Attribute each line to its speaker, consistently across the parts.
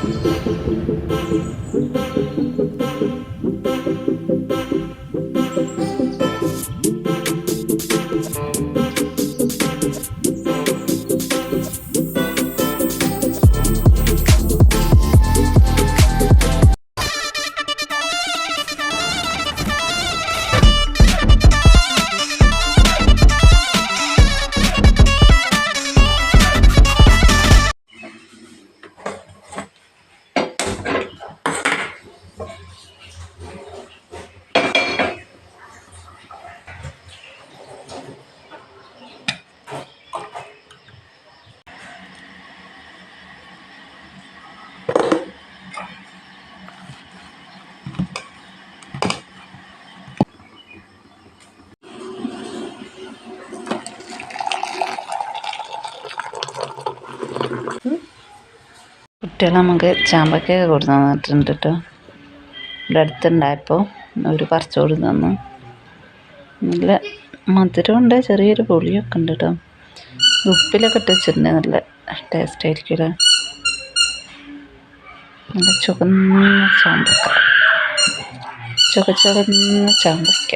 Speaker 1: Thank you. കുട്ടികൾ നമുക്ക് ചാമ്പക്കൊക്കെ കൊടുത്തു തന്നിട്ടുണ്ട് കേട്ടോ ഇവിടെ അടുത്തുണ്ടായപ്പോൾ അവർ പറിച്ചു കൊടുത്തു തന്നു. നല്ല മധുരമുണ്ട് ചെറിയൊരു പുളിയൊക്കെ ഉണ്ട് കേട്ടോ ഉപ്പിലൊക്കെ ഇട്ട് വെച്ചിട്ടുണ്ട് നല്ല ടേസ്റ്റ് ആയിരിക്കുമല്ലോ നല്ല ചുവന്ന ചാമ്പക്ക. ചുവ ചുവന്ന ചാമ്പക്ക.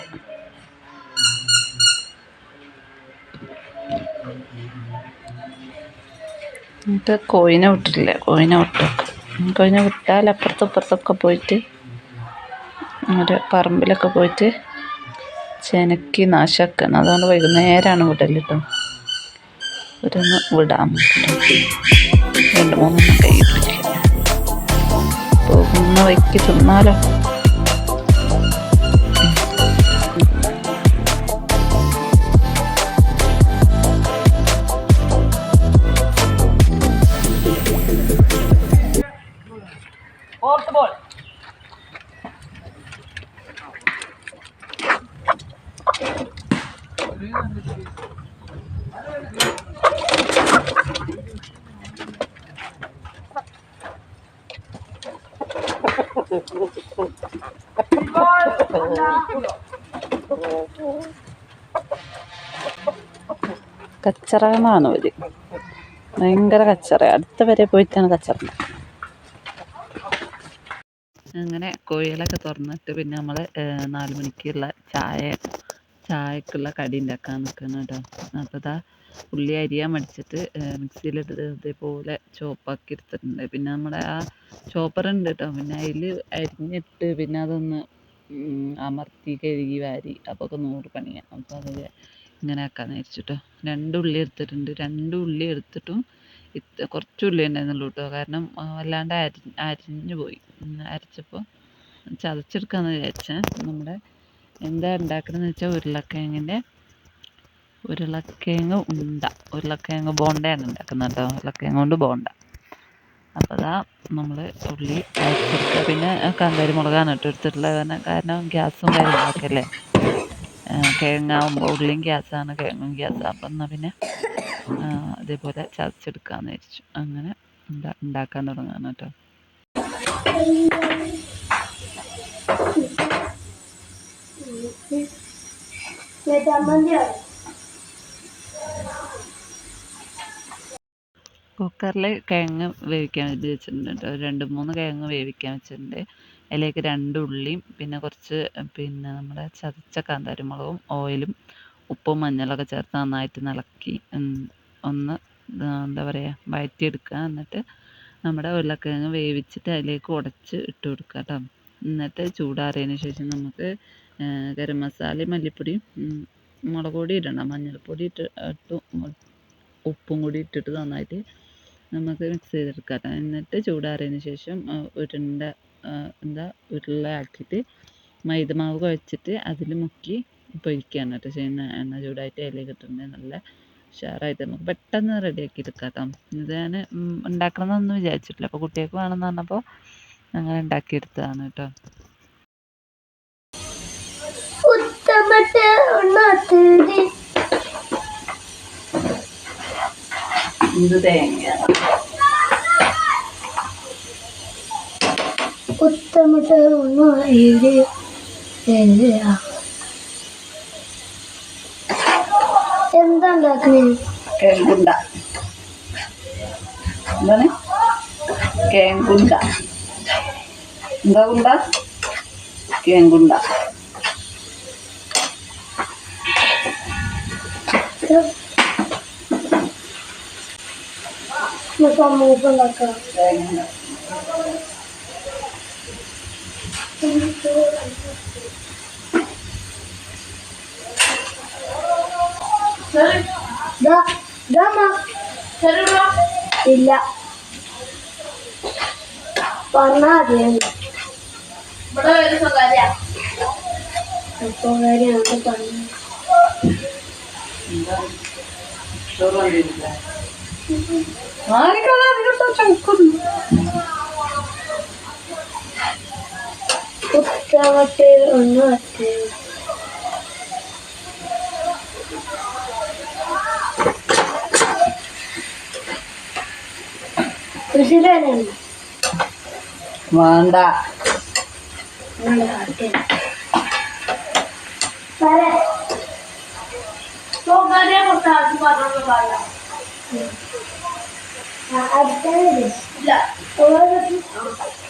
Speaker 1: എന്നിട്ട് കോഴിനെ വിട്ടിട്ടില്ല. കോഴിനെ വിട്ടേക്കും കോഴിനെ വിട്ടാൽ അപ്പുറത്തും ഇപ്പുറത്തൊക്കെ പോയിട്ട് ഒരു പറമ്പിലൊക്കെ പോയിട്ട് ചെനക്കി നാശാക്കാണ്. അതുകൊണ്ട് വൈകുന്നേരമാണ് വിടൽ കേട്ടോ ഇവരൊന്ന് വിടാൻ രണ്ട് മൂന്നെണ്ണം കൈ പോകുന്ന വഴിക്ക് തിന്നാലോ കച്ചറകളാണ് അവർ ഭയങ്കര കച്ചറ. അടുത്ത വരെ പോയിട്ടാണ് കച്ചറ അങ്ങനെ കോഴികളൊക്കെ തുറന്നിട്ട് പിന്നെ നമ്മൾ നാല് മണിക്കുള്ള ചായ ചായക്കുള്ള കടി ഉണ്ടാക്കാൻ നിൽക്കണം കേട്ടോ. അപ്പോൾ ഇതാ ഉള്ളി അരിയാൻ മടിച്ചിട്ട് മിക്സിയിലിട്ട് ഇതേപോലെ ചോപ്പാക്കി എടുത്തിട്ടുണ്ട്. പിന്നെ നമ്മുടെ ആ ചോപ്പർ ഉണ്ട് കേട്ടോ. പിന്നെ അതിൽ അരിഞ്ഞിട്ട് പിന്നെ അതൊന്ന് അമർത്തി കഴുകി വാരി അപ്പോൾ ഒക്കെ നൂറ് പണിയാണ് അപ്പോൾ അത് ഇങ്ങനെ ആക്കാമെന്ന് വിചാരിച്ചിട്ടോ. രണ്ട് ഉള്ളി എടുത്തിട്ടുണ്ട്. രണ്ട് ഉള്ളി എടുത്തിട്ടും ഇത്ര കുറച്ച് ഉള്ളി ഉണ്ടായിരുന്നുള്ളൂ കേട്ടോ. കാരണം വല്ലാണ്ട് അരി അരിഞ്ഞു പോയി. അരച്ചപ്പോൾ ചതച്ചെടുക്കാമെന്ന് വിചാരിച്ചേ. നമ്മുടെ എന്താ ഉണ്ടാക്കണമെന്ന് വെച്ചാൽ ഉരുളക്കിഴങ്ങിന്റെ ഉരുളക്കിഴങ്ങ് ഉണ്ട. ഉരുളക്കിഴങ്ങ് ബോണ്ടയാണ് ഉണ്ടാക്കുന്നത് കേട്ടോ ഉരുളക്കിഴങ്ങ് കൊണ്ട് ബോണ്ട. അപ്പോൾ അതാ നമ്മൾ ഉള്ളി അരച്ചെടുക്കുക. പിന്നെ കാന്താരി മുളകാണ് കേട്ടോ എടുത്തിട്ടുള്ളത് കാരണം ഗ്യാസും കാര്യങ്ങളൊക്കെ അല്ലേ? ആ, കിഴങ്ങാവുമ്പോൾ ഉള്ളിയും ഗ്യാസാണ് കിഴങ്ങും ഗ്യാസാണ് അപ്പം എന്നാൽ പിന്നെ അതേപോലെ ചതച്ചെടുക്കാമെന്ന് വിചാരിച്ചു. അങ്ങനെ ഉണ്ടാ ഉണ്ടാക്കാൻ തുടങ്ങാണ് കേട്ടോ. കുക്കറിൽ കിഴങ്ങ് വേവിക്കാൻ ഇത് വെച്ചിട്ടുണ്ട് രണ്ട് മൂന്ന് കിഴങ്ങ് വേവിക്കാൻ വെച്ചിട്ടുണ്ട്. അതിലേക്ക് രണ്ട് ഉള്ളിയും പിന്നെ കുറച്ച് പിന്നെ നമ്മുടെ ചതച്ച കാന്താരിമുളകും ഓയിലും ഉപ്പും മഞ്ഞളൊക്കെ ചേർത്ത് നന്നായിട്ട് ഇളക്കി ഒന്ന് എന്താ പറയുക വഴറ്റിയെടുക്കുക. എന്നിട്ട് നമ്മുടെ ഉരുളക്കിഴങ്ങ് വേവിച്ചിട്ട് അതിലേക്ക് ഉടച്ച് ഇട്ട് കൊടുക്കുക കേട്ടോ. എന്നിട്ട് ചൂടാറിയതിന് ശേഷം നമുക്ക് ഗരം മസാലയും മല്ലിപ്പൊടിയും മുളക് പൊടി ഇടണം. മഞ്ഞൾപ്പൊടി ഇട്ട് ഇട്ടു ഉപ്പും കൂടി ഇട്ടിട്ട് നന്നായിട്ട് നമുക്ക് മിക്സ് ചെയ്തെടുക്കാം എന്നിട്ട് ചൂടാറിയതിന് ശേഷം ഉരുണ്ട എന്താ ഉരുളയാക്കിയിട്ട് മൈദമാവ് കുഴച്ചിട്ട് അതിൽ മുക്കി പൊരിക്കുകയാണ് കേട്ടോ ചെയ്യുന്ന എണ്ണ ചൂടായിട്ട് അതിലേക്ക് ഇട്ടിട്ടുണ്ട് നല്ല ഉഷാറായിട്ട് നമുക്ക് പെട്ടെന്ന് റെഡിയാക്കി എടുക്കാം കേട്ടോ. ഇത് ഞാൻ ഉണ്ടാക്കണമെന്നൊന്നും വിചാരിച്ചിട്ടില്ല. അപ്പോൾ കുട്ടികൾക്ക് വേണമെന്ന് പറഞ്ഞപ്പോൾ അങ്ങനെ ഉണ്ടാക്കിയെടുത്തതാണ് കേട്ടോ.
Speaker 2: ഉത്തമത്തെ ഉണ്ണാത്തത്
Speaker 1: ഇത് തേങ്ങ
Speaker 2: ഉത്തമത്തെ ഉണ്ണായത് എന്താ ഉണ്ടാക്കണേ?
Speaker 1: കിഴങ്ങുണ്ട എന്താണ്? കേങ്കുണ്ട. എന്താ കുണ്ട കേങ്കുണ്ട.
Speaker 2: സമൂഹം ഉണ്ടാക്കാം. ഇല്ല. പറഞ്ഞാ മതി. അപ്പൊ കാര്യമാണ് പറഞ്ഞു ഉത്തമട്ട് ഒന്ന് പത്ത് കൃഷിയിലാണ്
Speaker 1: വേണ്ട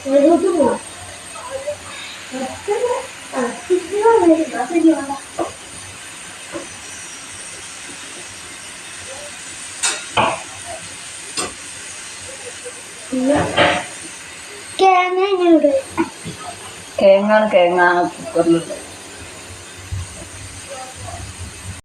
Speaker 2: കേങ്ങ
Speaker 1: കേങ്ങാണ് കേങ്ങാണ് കുക്കറിലുള്ളത്